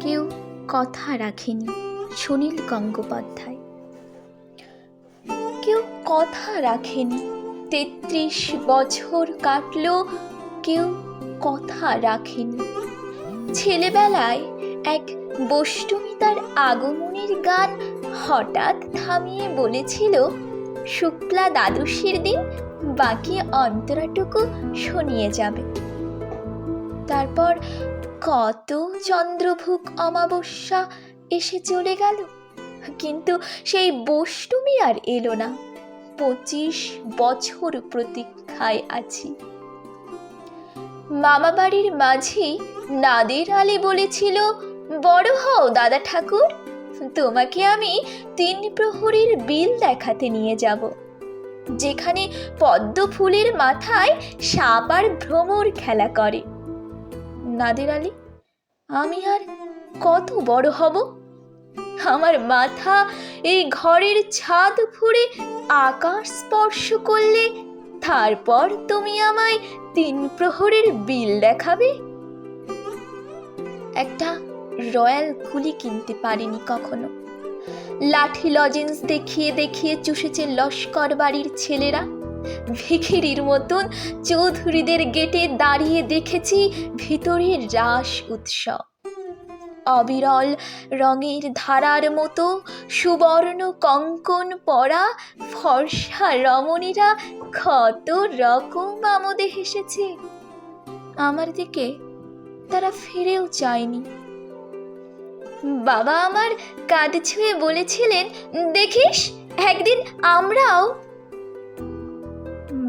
কেউ কথা রাখেনি সুনীল গঙ্গোপাধ্যায়। কেউ কথা রাখেনি, তেত্রিশ বছর কাটল, কেউ কথা রাখেনি। ছেলেবেলায় এক বষ্টমিতার আগমনের গান হঠাৎ থামিয়ে বলেছিল, শুক্লা দ্বাদশীর দিন বাকি অন্তরাটুকু শুনিয়ে যাবে। তারপর কত চন্দ্রভুক অমাবস্যা এসে চলে গেল। কিন্তু সেই বষ্টমী আর এলো না। পঁচিশ বছর প্রতীক্ষায় আছি। মামা বাড়ির মাঝি নাদের আলী বলেছিল, বড় হও দাদা ঠাকুর, তোমাকে আমি তিন প্রহরীর বিল দেখাতে নিয়ে যাব। যেখানে পদ্ম ফুলের মাথায় সাপ আর ভ্রমর খেলা করে। নাদের আলী আমি আর কত বড় হব? আমার মাথা এই ঘরের ছাদ ফুঁড়ে আকাশ স্পর্শ করলে তারপর তুমি আমায় তিন প্রহরের বিল দেখাবে? একটা রয়্যাল গুলি কিনতে পারিনি কখনো। লাঠি লজেন্স দেখিয়ে দেখিয়ে চুষেছে লস্কর বাড়ির ছেলেরা। ভিখিরির মতন চৌধুরীদের গেটে দাঁড়িয়ে দেখেছি ভিতরের রাস উৎসব। অবিরল রঙের ধারার মতো সুবর্ণ কঙ্কন পরা ফর্সা রমণীরা কত রকম আমোদে হেসেছে। আমার দিকে তারা ফিরেও চায়নি। বাবা আমার কাঁধ ছুঁয়ে বলেছিলেন, দেখিস, একদিন আমরাও